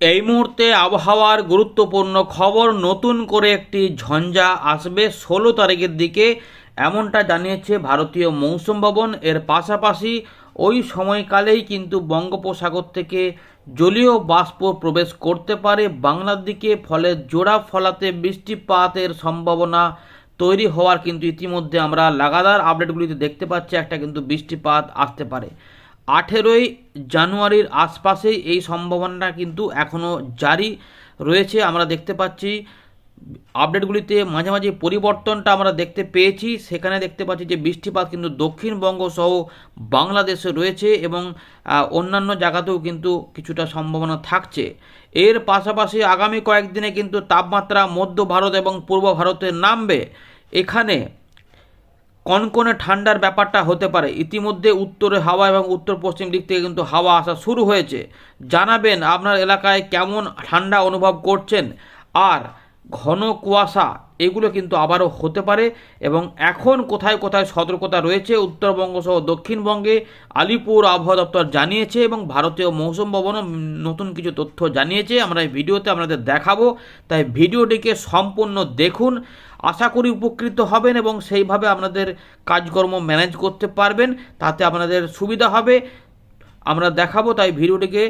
এই মুহূর্তে আবহাওয়ার গুরুত্বপূর্ণ খবর নতুন করে একটি ঝঞ্ঝা আসবে ষোলো তারিখের দিকে, এমনটা জানিয়েছে ভারতীয় মৌসুম ভবন। এর পাশাপাশি ওই সময়কালেই কিন্তু বঙ্গোপসাগর থেকে জলীয় বাষ্প প্রবেশ করতে পারে। বাংলার দিকে ফলে জোড়া ফলাতে বৃষ্টিপাতের সম্ভাবনা তৈরি হওয়ার কিন্তু ইতিমধ্যে আমরা লাগাতার আপডেটগুলিতে দেখতে পাচ্ছি। একটা কিন্তু বৃষ্টিপাত আসতে পারে। আঠেরোই জানুয়ারির আশপাশেই এই সম্ভাবনাটা কিন্তু এখনও জারি রয়েছে। আমরা দেখতে পাচ্ছি, আপডেটগুলিতে মাঝে মাঝে পরিবর্তনটা আমরা দেখতে পেয়েছি। সেখানে দেখতে পাচ্ছি যে বৃষ্টিপাত কিন্তু দক্ষিণবঙ্গ সহ বাংলাদেশে রয়েছে এবং অন্যান্য জায়গাতেও কিন্তু কিছুটা সম্ভাবনা থাকছে। এর পাশাপাশি আগামী কয়েকদিনে কিন্তু তাপমাত্রা মধ্য ভারত এবং পূর্ব ভারতে নামবে। এখানে কনকনে ঠান্ডার ব্যাপারটা হতে পারে। ইতিমধ্যে উত্তরে হাওয়া এবং উত্তর পশ্চিম দিক থেকে কিন্তু হাওয়া আসা শুরু হয়েছে। জানাবেন আপনার এলাকায় কেমন ঠান্ডা অনুভব করছেন? আর ঘন কুয়াশা, এগুলো কিন্তু আবারও হতে পারে এবং এখন কোথায় কোথায় সতর্কতা রয়েছে উত্তরবঙ্গ সহ দক্ষিণবঙ্গে আলিপুর আবহাওয়া দপ্তর জানিয়েছে এবং ভারতীয় মৌসুম ভবনও নতুন কিছু তথ্য জানিয়েছে। আমরা এই ভিডিওতে আপনাদের দেখাবো। তাই ভিডিওটিকে সম্পূর্ণ দেখুন। আশা করি উপকৃত হবেন এবং সেইভাবে আপনাদের কাজকর্ম ম্যানেজ করতে পারবেন, তাতে আপনাদের সুবিধা হবে। আমরা দেখাবো, তাই ভিডিওটিকে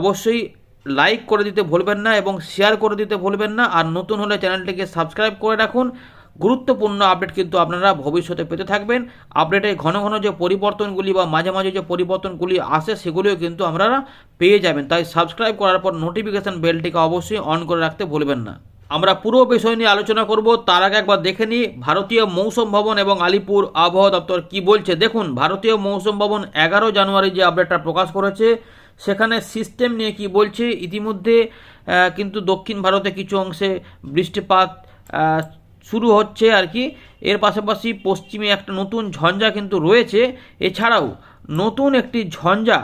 অবশ্যই লাইক করে দিতে ভুলবেন না এবং শেয়ার করে দিতে ভুলবেন না। আর নতুন হলে চ্যানেলটিকে সাবস্ক্রাইব করে রাখুন। গুরুত্বপূর্ণ আপডেট কিন্তু আপনারা ভবিষ্যতে পেতে থাকবেন। আপডেটে ঘন ঘন যে পরিবর্তনগুলি বা মাঝে মাঝে যে পরিবর্তনগুলি আসে, সেগুলিও কিন্তু আপনারা পেয়ে যাবেন। তাই সাবস্ক্রাইব করার পর নোটিফিকেশান বেলটিকে অবশ্যই অন করে রাখতে ভুলবেন না। আমরা পুরো বিষয় নিয়ে আলোচনা করব। তার আগে একবার দেখে নিই, ভারতীয় মৌসুম ভবন এবং আলিপুর আবহাওয়া দপ্তর কি বলছে। দেখুন, ভারতীয় মৌসুম ভবন এগারো জানুয়ারি যে আপডেটটা প্রকাশ করেছে, সেখানে সিস্টেম নিয়ে কি বলছে, ইতিমধ্যে কিন্তু দক্ষিণ ভারতে কিছু অংশে বৃষ্টিপাত শুরু হচ্ছে আর কি। এর পাশাপাশি পশ্চিমে একটা নতুন ঝঞ্ঝা কিন্তু রয়েছে। এছাড়াও নতুন একটি ঝঞ্ঝা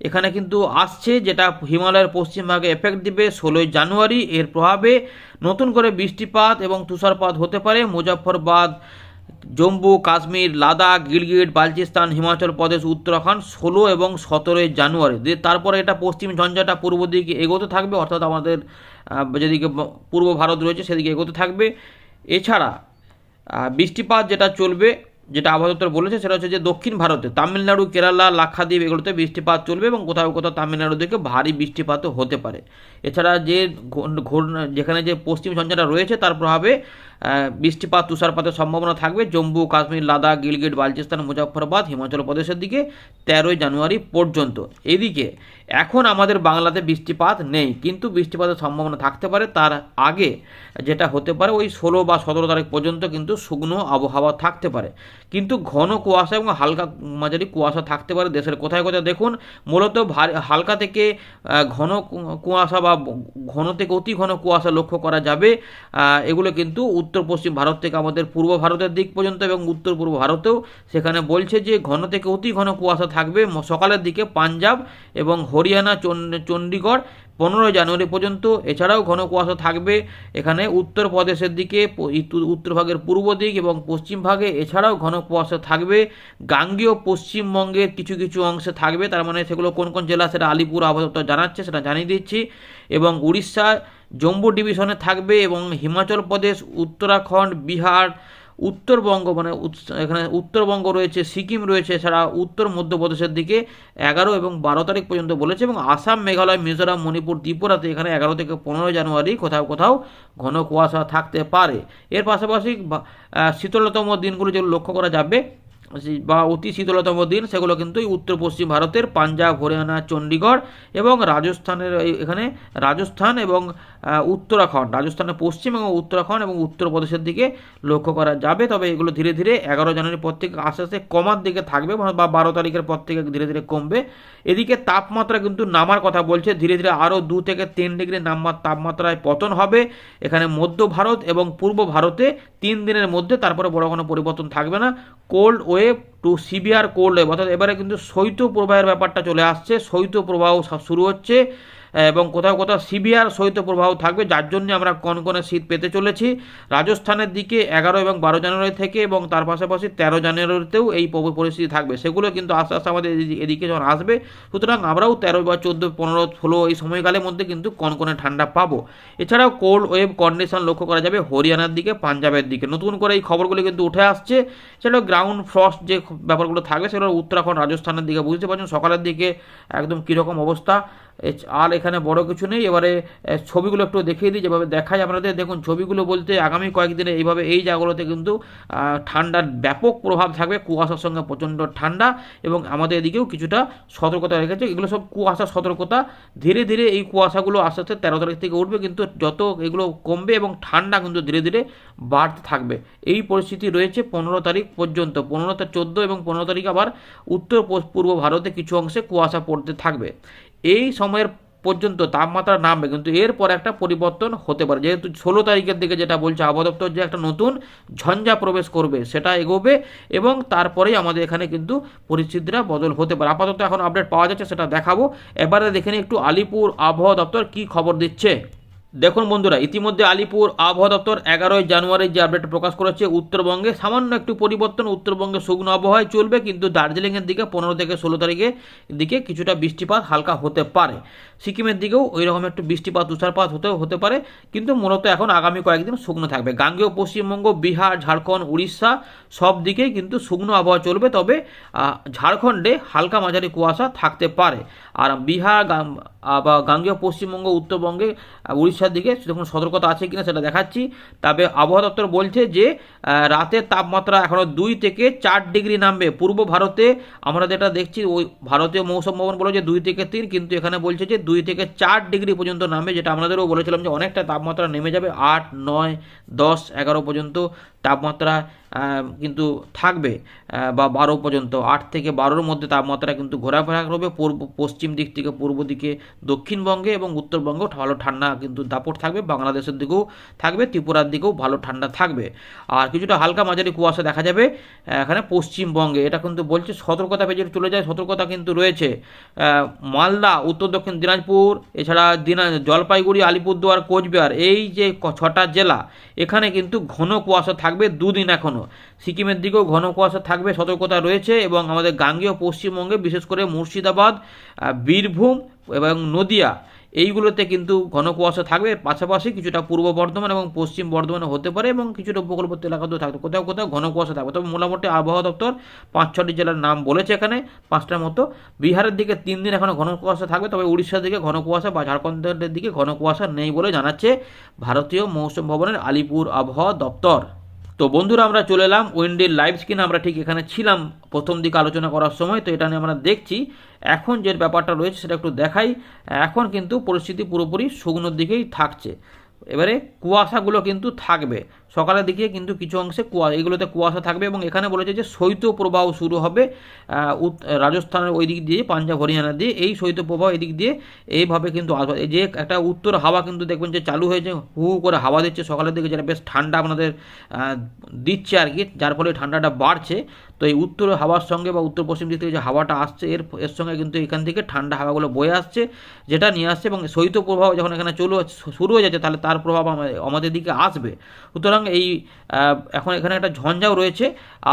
এখানে কিন্তু আসছে যেটা হিমালয়ের পশ্চিমভাগে এফেক্ট দিবে ষোলোই জানুয়ারি। এর প্রভাবে নতুন করে বৃষ্টিপাত এবং তুষারপাত হতে পারে। মুজফ্ফরবাদ, জম্মু, কাশ্মীর, লাদাখ, গিলগিট, বালচিস্তান, হিমাচল প্রদেশ, উত্তরাখণ্ড ষোলো এবং সতেরোই জানুয়ারি। দিয়ে তারপরে এটা পশ্চিম ঝঞ্ঝাটা পূর্ব দিকে এগোতে থাকবে, অর্থাৎ আমাদের যেদিকে পূর্ব ভারত রয়েছে সেদিকে এগোতে থাকবে। এছাড়া বৃষ্টিপাত যেটা চলবে যেটা আবহাওয়া দপ্তর বলেছে সেটা হচ্ছে যে দক্ষিণ ভারতে তামিলনাড়ু, কেরালা, লাক্ষাদ্বীপ এগুলোতে বৃষ্টিপাত চলবে এবং কোথাও কোথাও তামিলনাড়ু থেকে ভারী বৃষ্টিপাতও হতে পারে। এছাড়া যে ঘূর্ণ- যেখানে যে পশ্চিম ঝঞ্ঝাটা রয়েছে তার প্রভাবে বৃষ্টিপাত, তুষারপাতের সম্ভাবনা থাকবে। জম্মু, কাশ্মীর, লাদাখ, গিলগিট, বালচিস্তান, মুজফ্ফরবাদ, হিমাচল প্রদেশের দিকে তেরোই জানুয়ারি পর্যন্ত। এদিকে, এখন আমাদের বাংলাতে বৃষ্টিপাত নেই, কিন্তু বৃষ্টিপাতের সম্ভাবনা থাকতে পারে। তার আগে যেটা হতে পারে, ওই ষোলো বা সতেরো তারিখ পর্যন্ত কিন্তু শুকনো আবহাওয়া থাকতে পারে। কিন্তু ঘন কুয়াশা এবং হালকা মাঝারি কুয়াশা থাকতে পারে দেশের কোথায় কোথায়। দেখুন, মূলত হালকা থেকে ঘন কুয়াশা বা ঘন থেকে অতি ঘন কুয়াশা লক্ষ্য করা যাবে। এগুলো কিন্তু উত্তর পশ্চিম ভারত থেকে আমাদের পূর্ব ভারতের দিক পর্যন্ত এবং উত্তর পূর্ব ভারতেও সেখানে বলছে যে ঘন থেকে অতি ঘন কুয়াশা থাকবে। সকালের দিকে পাঞ্জাব এবং হরিয়ানা চণ্ডীগড় পনেরোই জানুয়ারি পর্যন্ত। এছাড়াও ঘন কুয়াশা থাকবে এখানে উত্তর প্রদেশের দিকে, প- ইতু- উত্তর ভাগের পূর্ব দিক এবং পশ্চিম ভাগে। এছাড়াও ঘন কুয়াশা থাকবে। গাঙ্গেয় পশ্চিমবঙ্গের কিছু কিছু অংশে থাকবে। তার মানে সেগুলো কোন কোন জেলা সেটা আলিপুর আবহাওয়া জানাচ্ছে, সেটা জানিয়ে দিচ্ছি। এবং উড়িষ্যা জম্মু ডিভিশনে থাকবে এবং হিমাচল প্রদেশ, উত্তরাখণ্ড, বিহার, উত্তরবঙ্গ মানে এখানে উত্তরবঙ্গ রয়েছে, সিকিম রয়েছে, এছাড়া উত্তর মধ্যপ্রদেশের দিকে এগারো এবং বারো তারিখ পর্যন্ত বলেছে এবং আসাম, মেঘালয়, মিজোরাম, মণিপুর, ত্রিপুরাতে এখানে এগারো থেকে পনেরো জানুয়ারি কোথাও কোথাও ঘন কুয়াশা থাকতে পারে। এর পাশাপাশি শীতলতম দিনগুলো যেগুলো লক্ষ্য করা যাবে বা অতি শীতলতম দিন, সেগুলো কিন্তু উত্তর পশ্চিম ভারতের পাঞ্জাব, হরিয়ানা, চণ্ডীগড় এবং রাজস্থানের এখানে রাজস্থান এবং উত্তরাখণ্ড, রাজস্থানের পশ্চিম এবং উত্তরাখণ্ড এবং উত্তরপ্রদেশের দিকে লক্ষ্য করা যাবে। তবে এগুলো ধীরে ধীরে এগারো জানুয়ারির পর থেকে আস্তে আস্তে কমার দিকে থাকবে বা- বারো তারিখের পর থেকে ধীরে ধীরে কমবে। এদিকে তাপমাত্রা কিন্তু নামার কথা বলছে। ধীরে ধীরে আরও দু থেকে তিন ডিগ্রি নাম্বার তাপমাত্রায় পতন হবে। এখানে মধ্য ভারত এবং পূর্ব ভারতে তিন দিনের মধ্যে তারপরে বড় কোনো পরিবর্তন থাকবে না। Cold wave to severe cold wave অর্থাৎ এবারে কিন্তু শৈত্য প্রবাহের ব্যাপারটা চলে আসছে। শৈত্য প্রবাহ শুরু হচ্ছে। এবং কোথাও কোথাও সিভিয়ার শৈত্যপ্রবাহ থাকবে, যার জন্য আমরা কনকনে শীত পেতে চলেছি। রাজস্থানের দিকে এগারো এবং বারো জানুয়ারি থেকে এবং তার পাশাপাশি তেরো জানুয়ারিতেও এই পরিস্থিতি থাকবে। সেগুলো কিন্তু আস্তে আস্তে আমাদের এদি- এদিকে যখন আসবে, সুতরাং আমরাও তেরো বা চোদ্দ, পনেরো, ষোলো এই সময়কালের মধ্যে কিন্তু কনকনে ঠান্ডা পাবো। এছাড়াও কোল্ড ওয়েভ কন্ডিশন লক্ষ্য করা যাবে হরিয়ানার দিকে, পাঞ্জাবের দিকে। নতুন করে এই খবরগুলো কিন্তু উঠে আসছে। সেটা গ্রাউন্ড ফ্রস্ট যে ব্যাপারগুলো থাকবে, সেগুলো উত্তরাখণ্ড, রাজস্থানের দিকে বুঝতে পারছেন। সকালের দিকে একদম কীরকম অবস্থা। আর এখানে বড় কিছু নেই। এবারে ছবিগুলো একটু দেখিয়ে দিই, যেভাবে দেখায় আপনাদের দেখুন, ছবিগুলো বলতে আগামী কয়েকদিনে এইভাবে এই জায়গাগুলোতে কিন্তু ঠান্ডার ব্যাপক প্রভাব থাকবে। কুয়াশার সঙ্গে প্রচণ্ড ঠান্ডা এবং আমাদের এদিকেও কিছুটা সতর্কতা রেখেছে এগুলো সব কুয়াশা সতর্কতা। ধীরে ধীরে এই কুয়াশাগুলো আস্তে আস্তে তেরো তারিখ থেকে উঠবে কিন্তু যত এগুলো কমবে এবং ঠান্ডা কিন্তু ধীরে ধীরে বাড়তে থাকবে। এই পরিস্থিতি রয়েছে পনেরো তারিখ পর্যন্ত। পনেরো চোদ্দ এবং পনেরো তারিখ আবার উত্তর পূর্ব ভারতে কিছু অংশে কুয়াশা পড়তে থাকবে। এই সময়ের পর্যন্ত তাপমাত্রা নামবে, কিন্তু এরপর একটা পরিবর্তন হতে পারে। যেহেতু ষোলো তারিখের দিকে যেটা বলছে আবহাওয়া দপ্তর যে একটা নতুন ঝঞ্ঝা প্রবেশ করবে, সেটা এগোবে এবং তারপরেই আমাদের এখানে কিন্তু পরিস্থিতিটা বদল হতে পারে। আপাতত এখন আপডেট পাওয়া যাচ্ছে, সেটা দেখাবো। এবারে দেখে একটু আলিপুর আবহাওয়া দপ্তর কি খবর দিচ্ছে। দেখুন বন্ধুরা ইতিমধ্যে আলিপুর আবহাওয়া দপ্তর এগারোই জানুয়ারি যে আপডেট প্রকাশ করেছে উত্তরবঙ্গে সামান্য একটু পরিবর্তন উত্তরবঙ্গে শুকনো আবহাওয়ায় চলবে কিন্তু দার্জিলিংয়ের দিকে পনেরো থেকে ষোলো তারিখের দিকে কিছুটা বৃষ্টিপাত হালকা হতে পারে। সিকিমের দিকেও ওই রকম একটু বৃষ্টিপাত তুষারপাত হতেও হতে পারে কিন্তু মূলত এখন আগামী কয়েকদিন শুকনো থাকবে। গাঙ্গেয় পশ্চিমবঙ্গ বিহার ঝাড়খণ্ড উড়িষ্যা সব দিকেই কিন্তু শুকনো আবহাওয়া চলবে তবে ঝাড়খণ্ডে হালকা মাঝারি কুয়াশা থাকতে পারে। আর বিহার বা গাঙ্গেয় পশ্চিমবঙ্গ উত্তরবঙ্গে আহ, উড়িষ্যার দিকে সেরকম সতর্কতা আছে কিনা সেটা দেখাচ্ছি। তবে আবহাওয়া দপ্তর বলছে যে রাতের তাপমাত্রা এখনও দুই থেকে চার ডিগ্রি নামবে। পূর্ব ভারতে আমরা যেটা দেখছি, ওই ভারতীয় মৌসুম ভবন বলে যে দুই থেকে তিন, কিন্তু এখানে বলছে যে দুই থেকে চার ডিগ্রি পর্যন্ত নামবে, যেটা আমাদেরও বলেছিলাম যে অনেকটা তাপমাত্রা নেমে যাবে আট, নয়, দশ, এগারো পর্যন্ত। তাপমাত্রা কিন্তু থাকবে বা বারো পর্যন্ত। আট থেকে বারোর মধ্যে তাপমাত্রা কিন্তু ঘোরাফেরা করবে। পূর্ব, পশ্চিম দিক থেকে পূর্ব দিকে দক্ষিণবঙ্গে এবং উত্তরবঙ্গেও ভালো ঠান্ডা কিন্তু দাপট থাকবে। বাংলাদেশের দিকেও থাকবে, ত্রিপুরার দিকেও ভালো ঠান্ডা থাকবে। আর কিছুটা হালকা মাঝারি কুয়াশা দেখা যাবে এখানে পশ্চিমবঙ্গে। এটা কিন্তু বলছে সতর্কতা পেজে চলে যায়, সতর্কতা কিন্তু রয়েছে। মালদা, উত্তর দক্ষিণ দিনাজপুর, এছাড়া দিনা, জলপাইগুড়ি, আলিপুরদুয়ার, কোচবিহার, এই যে ছটা জেলা, এখানে কিন্তু ঘন কুয়াশা থাকবে। দুদিন এখনও সিকিমের দিকেও ঘন কুয়াশা থাকবে, সতর্কতা রয়েছে এবং আমাদের গাঙ্গেয় পশ্চিমবঙ্গে, বিশেষ করে মুর্শিদাবাদ বীরভূম এবং নদিয়া, এইগুলোতে কিন্তু ঘন কুয়াশা থাকবে। পাশাপাশি কিছুটা পূর্ব বর্ধমান এবং পশ্চিম বর্ধমানে হতে পারে এবং কিছুটা উপকূলবর্তী এলাকাতেও থাকবে কোথাও কোথাও ঘন কুয়াশা থাকবে। তবে মোটামুটি আবহাওয়া দপ্তর পাঁচ ছটি জেলার নাম বলেছে এখানে, পাঁচটার মতো। বিহারের দিকে তিন দিন এখনও ঘন কুয়াশা থাকবে, তবে উড়িষ্যার দিকে ঘন কুয়াশা বা ঝাড়খণ্ডের দিকে ঘন কুয়াশা নেই বলে জানাচ্ছে ভারতীয় মৌসুম ভবনের আলিপুর আবহাওয়া দপ্তর। তো বন্ধুরা, আমরা চলে এলাম উইন্ডের লাইভ স্ক্রিন আমরা ঠিক এখানে ছিলাম প্রথম দিকে আলোচনা করার সময়, তো এটা নিয়ে আমরা দেখছি। এখন যে ব্যাপারটা রয়েছে সেটা একটু দেখাই। এখন কিন্তু পরিস্থিতি পুরোপুরি শুকনোর দিকেই থাকছে। এবারে কুয়াশাগুলো কিন্তু থাকবে। সকালের দিকে কিন্তু কিছু অংশে কুয়া, এগুলোতে কুয়াশা থাকবে এবং এখানে বলেছে যে শৈত্য প্রবাহ শুরু হবে রাজস্থানের ওই দিক দিয়ে, পাঞ্জাব হরিয়ানা দিয়ে। এই শৈত্য প্রবাহ এদিক দিয়ে এইভাবে কিন্তু আসবে। যে একটা উত্তর হাওয়া কিন্তু দেখবেন যে চালু হয়েছে, হু করে হাওয়া দিচ্ছে সকালের দিকে, যেটা বেশ ঠান্ডা আপনাদের দিচ্ছে আর কি, যার ফলে ঠান্ডাটা বাড়ছে। তো এই উত্তর হাওয়ার সঙ্গে বা উত্তর পশ্চিম দিক থেকে যে হাওয়াটা আসছে, এর এর সঙ্গে কিন্তু এখান থেকে ঠান্ডা হাওয়াগুলো বয়ে আসছে, যেটা নিয়ে আসছে এবং শৈত্য প্রভাব যখন এখানে চলে শুরু হয়ে যাচ্ছে, তাহলে তার প্রভাব আমা- আমাদের দিকে আসবে। সুতরাং এই এখন এখানে একটা ঝঞ্ঝাও রয়েছে,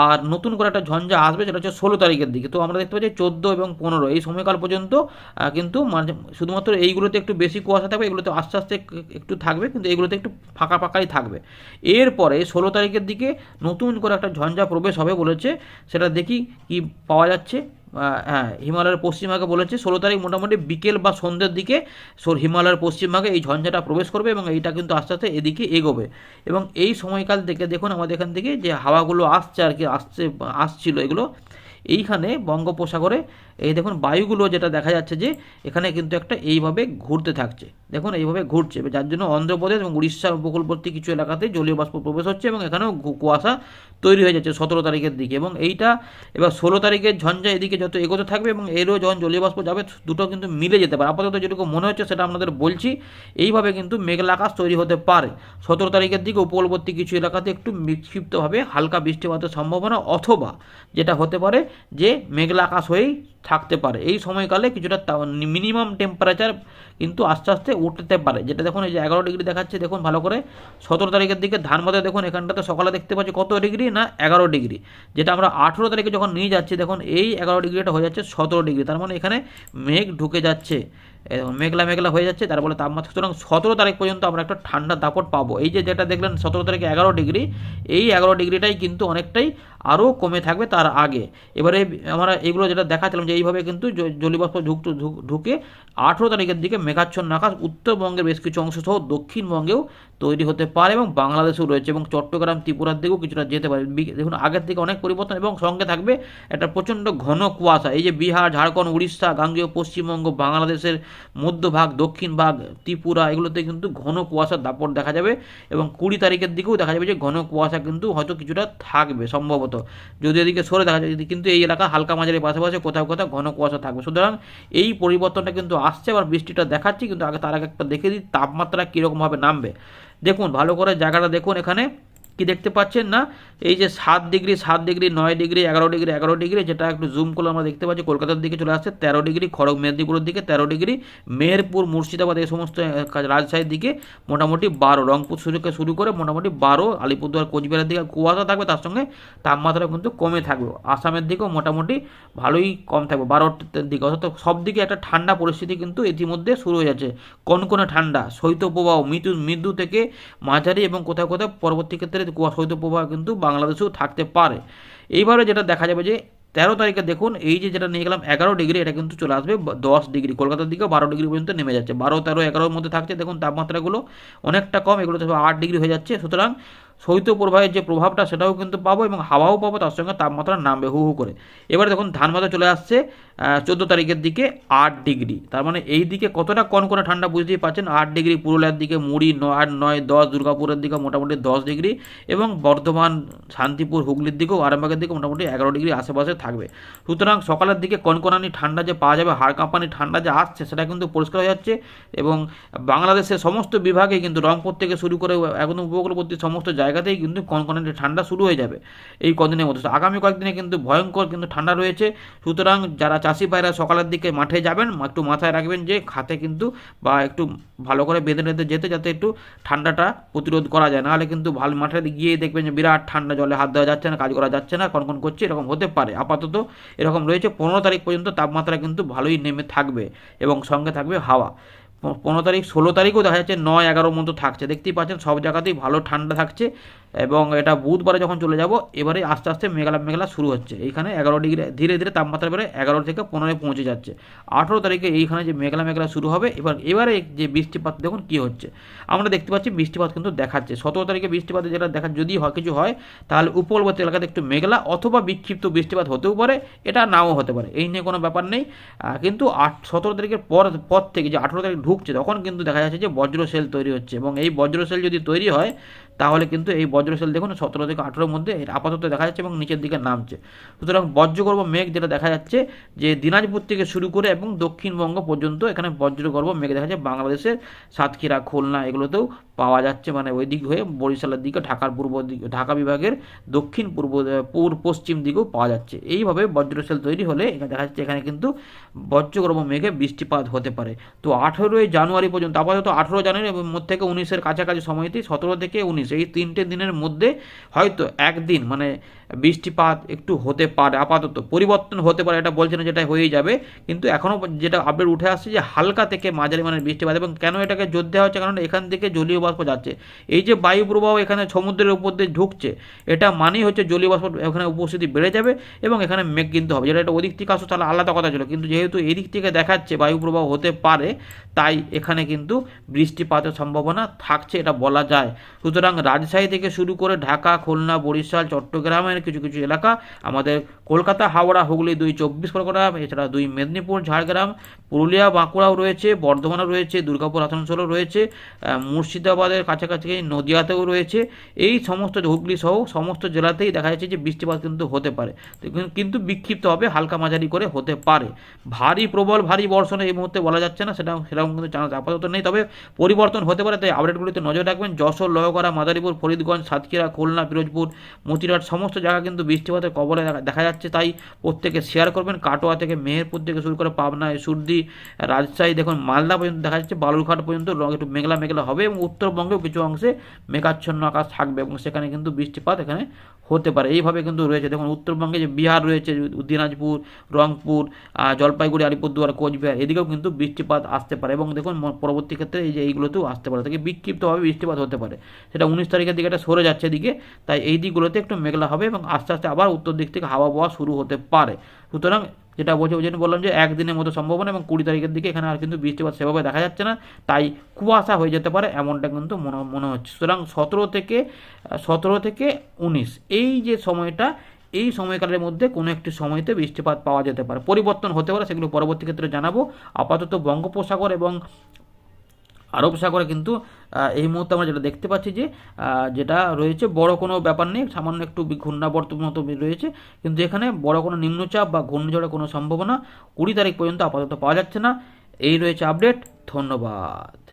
আর নতুন করে একটা ঝঞ্ঝা আসবে সেটা হচ্ছে ষোলো তারিখের দিকে। তো আমরা দেখতে পাচ্ছি চোদ্দ এবং পনেরো, এই সময়কাল পর্যন্ত কিন্তু মাঝে শুধুমাত্র এইগুলোতে একটু বেশি কুয়াশা থাকবে, এগুলোতে আস্তে আস্তে একটু থাকবে, কিন্তু এগুলোতে একটু ফাঁকা ফাঁকাই থাকবে। এরপরে ষোলো তারিখের দিকে নতুন করে একটা ঝঞ্ঝা প্রবেশ হবে বলেছে, সেটা দেখি কি পাওয়া যাচ্ছে। হ্যাঁ হিমালয়ের পশ্চিমভাগে বলেছে, ষোলো তারিখ মোটামুটি বিকেল বা সন্ধ্যের দিকে হিমালয়ের পশ্চিমভাগে এই ঝঞ্ঝাটা প্রবেশ করবে এবং এইটা কিন্তু আস্তে আস্তে এদিকে এগোবে। এবং এই সময়কাল থেকে দেখুন আমাদের এখান থেকে যে হাওয়াগুলো আসছে আর কি, আসছে, আসছিল এগুলো, এইখানে বঙ্গোপসাগরে এই দেখুন বায়ুগুলো যেটা দেখা যাচ্ছে যে এখানে কিন্তু একটা এইভাবে ঘুরতে থাকছে। দেখুন এইভাবে ঘুরছে। যার জন্য অন্ধ্রপ্রদেশ এবং উড়িষ্যার উপকূলবর্তী কিছু এলাকাতে জলীয় বাষ্প প্রবেশ হচ্ছে এবং এখানেও কুয়াশা তৈরি হয়ে যাচ্ছে সতেরো তারিখের দিকে এবং এইটা এবার ষোলো তারিখের ঝঞ্ঝা এদিকে যত এগোতে থাকবে এবং এরও যখন জলীয় বাষ্প যাবে দুটো কিন্তু মিলে যেতে পারে। আপাতত যেটুকু মনে হচ্ছে সেটা আপনাদের বলছি, এইভাবে কিন্তু মেঘলা আকাশ তৈরি হতে পারে। সতেরো তারিখের দিকে উপকূলবর্তী কিছু এলাকাতে একটু বিক্ষিপ্তভাবে হালকা বৃষ্টিপাতের সম্ভাবনা অথবা যেটা হতে পারে যে মেঘলা আকাশ হয়েই থাকতে পারে। এই সময়কালে কিছুটা মিনিমাম টেম্পারেচার কিন্তু আস্তে আস্তে উঠতে পারে। যেটা দেখুন, এই যে এগারো ডিগ্রি দেখাচ্ছে, দেখুন ভালো করে। সতেরো তারিখের দিকে ধানবাদে দেখুন, এখানটাতে সকালে দেখতে পাচ্ছি কত ডিগ্রি না এগারো ডিগ্রি। যেটা আমরা আঠেরো তারিখে যখন নিয়ে যাচ্ছি, দেখুন, এই এগারো ডিগ্রিটা হয়ে যাচ্ছে সতেরো ডিগ্রি। তার মানে এখানে মেঘ ঢুকে যাচ্ছে মেঘলা মেঘলা হয়ে যাচ্ছে। তার ফলে তাপমাত্রা, সুতরাং সতেরো তারিখ পর্যন্ত আমরা একটা ঠান্ডা দাপট পাবো। এই যে যেটা দেখলেন, সতেরো তারিখে এগারো ডিগ্রি, এই এগারো ডিগ্রিটাই কিন্তু অনেকটাই আরও কমে থাকবে তার আগে। এবারে আমরা এগুলো যেটা দেখাচ্ছিলাম যে এইভাবে কিন্তু জ- জলীয়বাষ্প ঢুক, ঢুক- ঢুকে আঠেরো তারিখের দিকে মেঘাচ্ছন্ন আকাশ উত্তরবঙ্গের বেশ কিছু অংশ সহ দক্ষিণবঙ্গেও তৈরি হতে পারে এবং বাংলাদেশেও রয়েছে এবং চট্টগ্রাম, ত্রিপুরার দিকেও কিছুটা যেতে পারে। দেখুন, আগের থেকে অনেক পরিবর্তন এবং সঙ্গে থাকবে একটা প্রচণ্ড ঘন কুয়াশা। এই যে বিহার, ঝাড়খণ্ড, উড়িষ্যা, গাঙ্গেয়, পশ্চিমবঙ্গ, বাংলাদেশের মধ্যভাগ, দক্ষিণ ভাগ, ত্রিপুরা, এগুলোতে কিন্তু ঘন কুয়াশার দাপট দেখা যাবে এবং কুড়ি তারিখের দিকেও দেখা যাবে যে ঘন কুয়াশা কিন্তু হয়তো কিছুটা থাকবে সম্ভবত। যদি এদিকে সরে দেখা যায়, কিন্তু এই এলাকা হালকা মাঝারি পাশাপাশি কোথাও কোথাও ঘন কুয়াশা থাকবে। সুতরাং এই পরিবর্তনটা কিন্তু আসছে, আবার বৃষ্টিটা দেখাচ্ছি, কিন্তু আগে তার আগে একটা দেখে দিই, তাপমাত্রা কীরকমভাবে নামবে। দেখুন, ভালো করে জায়গাটা দেখুন এখানে। কি দেখতে পাচ্ছেন না? এই যে সাত ডিগ্রি সাত ডিগ্রি, নয় ডিগ্রি, এগারো ডিগ্রি এগারো ডিগ্রি, যেটা একটু জুম করলে আমরা দেখতে পাচ্ছি, কলকাতার দিকে চলে আসছে, তেরো ডিগ্রি, খড়গ মেদিনীপুরের দিকে তেরো ডিগ্রি, মেহেরপুর, মুর্শিদাবাদ, এই সমস্ত রাজশাহীর দিকে মোটামুটি বারো, রংপুর শুরুকে শুরু করে মোটামুটি বারো, আলিপুরদুয়ার, কোচবিহারের দিকে কুয়াশা থাকবে, তার সঙ্গে তাপমাত্রা কিন্তু কমে থাকবে। আসামের দিকেও মোটামুটি ভালোই কম থাকবে, বারোর দিকে। অর্থাৎ সব দিকে একটা ঠান্ডা পরিস্থিতি কিন্তু ইতিমধ্যে শুরু হয়ে যাচ্ছে। কনকনে ঠান্ডা? শৈত্যপ্রবাহ মৃদু মৃদু থেকে মাঝারি এবং কোথাও কোথাও পরবর্তী ক্ষেত্রে কুয়া শৈত্যপ্রবাহ কিন্তু বাংলাদেশেও থাকতে পারে। এইভাবে যেটা দেখা যাবে যে তেরো তারিখে দেখুন, এই যে যেটা নিয়ে গেলাম, এগারো ডিগ্রি, এটা কিন্তু চলে আসবে দশ ডিগ্রি। কলকাতার দিকে বারো ডিগ্রি পর্যন্ত নেমে যাচ্ছে। বারো, তেরো, এগারোর মধ্যে থাকছে। দেখুন, তাপমাত্রাগুলো অনেকটা কম, এগুলো আট ডিগ্রি হয়ে যাচ্ছে। সুতরাং শৈত্যপ্রবাহের যে প্রভাবটা সেটাও কিন্তু পাবো এবং হাওয়াও পাবো, তার সঙ্গে তাপমাত্রা নামবে হু হু করে। এবারে দেখুন, ধানবাদে চলে আসছে চোদ্দ তারিখের দিকে আট ডিগ্রি। তার মানে এই দিকে কতটা কনকনে ঠান্ডা বুঝতেই পারছেন আট ডিগ্রি পুরুলিয়ার দিকে, মুড়ি নয় আট, নয়, দশ, দুর্গাপুরের দিকে মোটামুটি দশ ডিগ্রি এবং বর্ধমান, শান্তিপুর, হুগলির দিকেও আরামবাগের দিকে মোটামুটি এগারো ডিগ্রি আশেপাশে থাকবে। সুতরাং সকালের দিকে কনকনানি ঠান্ডা যে পাওয়া যাবে হাড় কাঁপানি ঠান্ডা যে আসছে, সেটা কিন্তু পরিষ্কার হয়ে যাচ্ছে এবং বাংলাদেশের সমস্ত বিভাগে কিন্তু রংপুর থেকে শুরু করে একদম উপকূলবর্তী সমস্ত জায়গাতেই কিন্তু কনকনানি ঠান্ডা শুরু হয়ে যাবে এই কদিনের মধ্যে। আগামী কয়েকদিনে কিন্তু ভয়ঙ্কর কিন্তু ঠান্ডা রয়েছে। সুতরাং যারা চাষি ভাইরা সকালের দিকে মাঠে যাবেন, একটু মাথায় রাখবেন যে খাতে কিন্তু বা একটু ভালো করে বেঁধে বেঁধে যেতে, যাতে একটু ঠান্ডাটা প্রতিরোধ করা যায়। নাহলে কিন্তু ভালো মাঠে গিয়ে দেখবেন যে বিরাট ঠান্ডা, জলে হাত দেওয়া যাচ্ছে না, কাজ করা যাচ্ছে না, কনকন করছে, এরকম হতে পারে। আপাতত এরকম রয়েছে। পনেরো তারিখ পর্যন্ত তাপমাত্রা কিন্তু ভালোই নেমে থাকবে এবং সঙ্গে থাকবে হাওয়া। পনেরো তারিখ, ষোলো তারিখও দেখা যাচ্ছে নয় এগারোর মতো থাকছে। দেখতেই পাচ্ছেন, সব জায়গাতেই ভালো ঠান্ডা থাকছে এবং এটা বুধবারে যখন চলে যাব, এবারে আস্তে আস্তে মেঘলা মেঘলা শুরু হচ্ছে। এইখানে এগারো ডিগ্রি, ধীরে ধীরে তাপমাত্রা বেড়ে এগারো থেকে পনেরোয় পৌঁছে যাচ্ছে। আঠেরো তারিখে এইখানে যে মেঘলা মেঘলা শুরু হবে, এবার, এবারে যে বৃষ্টিপাত, দেখুন কী হচ্ছে। আমরা দেখতে পাচ্ছি বৃষ্টিপাত কিন্তু দেখাচ্ছে। সতেরো তারিখে বৃষ্টিপাত যেটা দেখা, যদি হয়, কিছু হয়, তাহলে উপকূলবর্তী এলাকাতে একটু মেঘলা অথবা বিক্ষিপ্ত বৃষ্টিপাত হতেও পারে, এটা নাও হতে পারে। এই নিয়ে কোনো ব্যাপার নেই। কিন্তু আট, সতেরো তারিখের পর পর থেকে যে আঠেরো তারিখ ঢুকছে, তখন কিন্তু দেখা যাচ্ছে যে বজ্র সেল তৈরি হচ্ছে এবং এই বজ্র সেল যদি তৈরি হয় তাহলে কিন্তু এই বজ্র সেল দেখুন সতেরো থেকে আঠেরোর মধ্যে আপাতত দেখা যাচ্ছে এবং নিচের দিকে নামছে। সুতরাং বজ্রগর্ভ মেঘ যেটা দেখা যাচ্ছে যে দিনাজপুর থেকে শুরু করে এবং দক্ষিণবঙ্গ পর্যন্ত এখানে বজ্রগর্ভ মেঘ দেখা যাচ্ছে। বাংলাদেশের সাতক্ষীরা, খুলনা এগুলোতেও পাওয়া যাচ্ছে। মানে ওই দিক হয়ে বরিশালের দিকে, ঢাকার পূর্ব দিক, ঢাকা বিভাগের দক্ষিণ পূর্ব পূর্ব পশ্চিম দিকেও পাওয়া যাচ্ছে। এইভাবে বজ্রসেল তৈরি হলে এখানে দেখা যাচ্ছে এখানে কিন্তু বজ্রগর্ভ মেঘে বৃষ্টিপাত হতে পারে। তো আঠেরোই জানুয়ারি পর্যন্ত, আপাতত আঠেরো জানুয়ারি মধ্যে থেকে উনিশের কাছাকাছি সময়টি সতেরো থেকে উনিশ এই তিনটে দিনের মধ্যে হয়তো একদিন মানে বৃষ্টিপাত একটু হতে পারে, আপাতত পরিবর্তন হতে পারে, এটা বলছে না যেটা হয়েই যাবে, কিন্তু এখনও যেটা আপডেট উঠে আসছে যে হালকা থেকে মাঝারি মানের বৃষ্টিপাত, এবং কেন এটাকে জোর দেওয়া হচ্ছে? কারণ এখান থেকে জলীয় বাষ্প যাচ্ছে। এই যে বায়ু প্রবাহ এখানে সমুদ্রের উপর দিয়ে ঢুকছে, এটা মানেই হচ্ছে জলীয় বাষ্প এখানে উপস্থিতি বেড়ে যাবে, এবং এখানে মেঘ কিন্তু হবে, যেটা একটা ওদিক থেকে আসো তাহলে আলাদা কথা ছিল। কিন্তু যেহেতু এদিক থেকে দেখাচ্ছে বায়ু প্রবাহ হতে পারে, তাই এখানে কিন্তু বৃষ্টিপাতের সম্ভাবনা থাকছে, এটা বলা যায়। সুতরাং রাজশাহী থেকে শুরু করে ঢাকা, খুলনা, বরিশাল চট্টগ্রামের কিছু কিছু এলাকা, আমাদের কলকাতা, হাওড়া, হুগলি দুই চব্বিশ পরগনা, এছাড়া দুই মেদিনীপুর, ঝাড়গ্রাম, পুরুলিয়া, বাঁকুড়াও রয়েছে, বর্ধমানও রয়েছে, দুর্গাপুর, আসানসোলও রয়েছে মুর্শিদাবাদের কাছাকাছি নদিয়াতেও রয়েছে। এই সমস্ত হুগলি সহ সমস্ত জেলাতেই দেখা যাচ্ছে যে বৃষ্টিপাত কিন্তু হতে পারে। কিন্তু- কিন্তু বিক্ষিপ্তভাবে হালকা মাঝারি করে হতে পারে। ভারী প্রবল, ভারী বর্ষণ এই মুহূর্তে বলা যাচ্ছে না সেটা সেরকম কিন্তু চান্স আপাতত নেই, তবে পরিবর্তন হতে পারে, তাই আপডেটগুলিতে নজর রাখবেন। যশোর, লোহগড়া, মাদারীপুর, ফরিদগঞ্জ, সাতক্ষীরা, খুলনা, পিরোজপুর, মতিরাট, সমস্ত জায়গা কিন্তু বৃষ্টিপাতের কবলে দেখা- যাচ্ছে। তাই প্রত্যেকে শেয়ার করবেন কাটোয়া থেকে মেহেরপুর থেকে শুরু করে পাবনা সুরদি, রাজশাহী, দেখুন মালদা পর্যন্ত দেখা যাচ্ছে, বালুরঘাট পর্যন্ত একটু মেঘলা মেঘলা হবে এবং উত্তরবঙ্গেও কিছু অংশে মেঘাচ্ছন্ন আকাশ থাকবে এবং সেখানে কিন্তু বৃষ্টিপাত এখানে হতে পারে। এইভাবে কিন্তু রয়েছে। দেখুন উত্তরবঙ্গে যে বিহার রয়েছে, দিনাজপুর, রংপুর জলপাইগুড়ি, আলিপুরদুয়ার, কোচবিহার, এদিকেও কিন্তু বৃষ্টিপাত আসতে পারে এবং দেখুন পরবর্তী ক্ষেত্রে এই যে এইগুলোতেও আসতে পারে। থেকে বিক্ষিপ্তভাবে বৃষ্টিপাত হতে পারে। সেটা উনিশ তারিখের দিকে এটা সরে যাচ্ছে এদিকে। তাই এই দিকগুলোতে একটু মেঘলা হবে এবং আস্তে আস্তে আবার উত্তর দিক থেকে হাওয়া বওয়া শুরু হতে পারে। সুতরাং যেটা বলছে, ওই জন্য বললাম যে একদিনের মতো সম্ভাবনা এবং কুড়ি তারিখের দিকে এখানে আর কিন্তু বৃষ্টিপাত সেভাবে দেখা যাচ্ছে না, তাই কুয়াশা হয়ে যেতে পারে এমনটা কিন্তু মনে মনে হচ্ছে। সুতরাং সতেরো থেকে সতেরো থেকে উনিশ, এই যে সময়টা, এই সময়কালের মধ্যে কোনো একটি সময়তে বৃষ্টিপাত পাওয়া যেতে পারে। পরিবর্তন হতে পারে, সেগুলো পরবর্তী ক্ষেত্রে জানাব। আপাতত বঙ্গোপসাগর এবং আরব সাগরে কিন্তু এই মুহূর্তে আমরা যেটা দেখতে পাচ্ছি যে যেটা রয়েছে, বড় কোনো ব্যাপার নেই, সামান্য একটু ঘূর্ণাবর্ত মতো রয়েছে, কিন্তু এখানে বড় কোনো নিম্নচাপ বা ঘূর্ণিঝড়ের কোনো সম্ভাবনা কুড়ি তারিখ পর্যন্ত আপাতত পাওয়া যাচ্ছে না। এই রয়েছে আপডেট ধন্যবাদ।